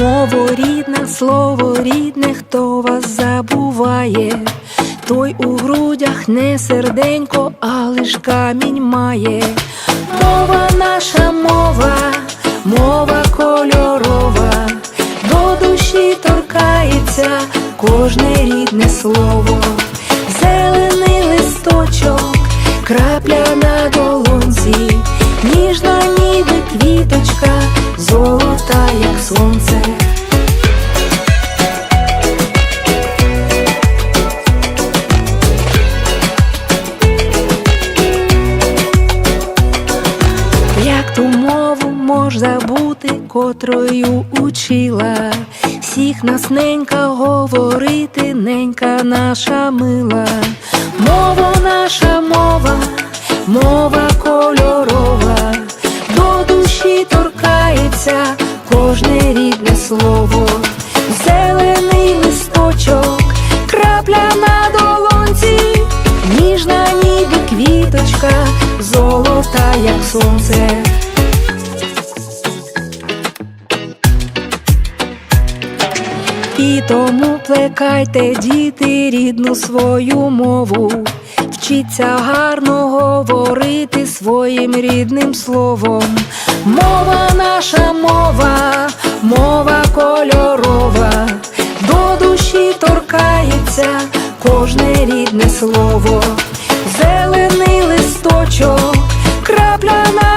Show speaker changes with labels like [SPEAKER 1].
[SPEAKER 1] Мово рідне, слово рідне, хто вас забуває, той у грудях не серденько, а лиш камінь має. Мова наша мова, мова кольорова, до душі торкається кожне рідне слово, зелений листочок, крапля на долоні. Як сонце. Як ту мову мож забути, котрою учила, всіх нас ненька говорити, ненька наша мила, мова наша мова, мова кольорова, до душі торкається кожне рідне слово, зелений листочок, крапля на долонці, ніжна ніби квіточка, золота, як сонце. І тому плекайте, діти, рідну свою мову, вчіться гарно говорити своїм рідним словом. Мова наша рідне слово, зелений листочок, крапля на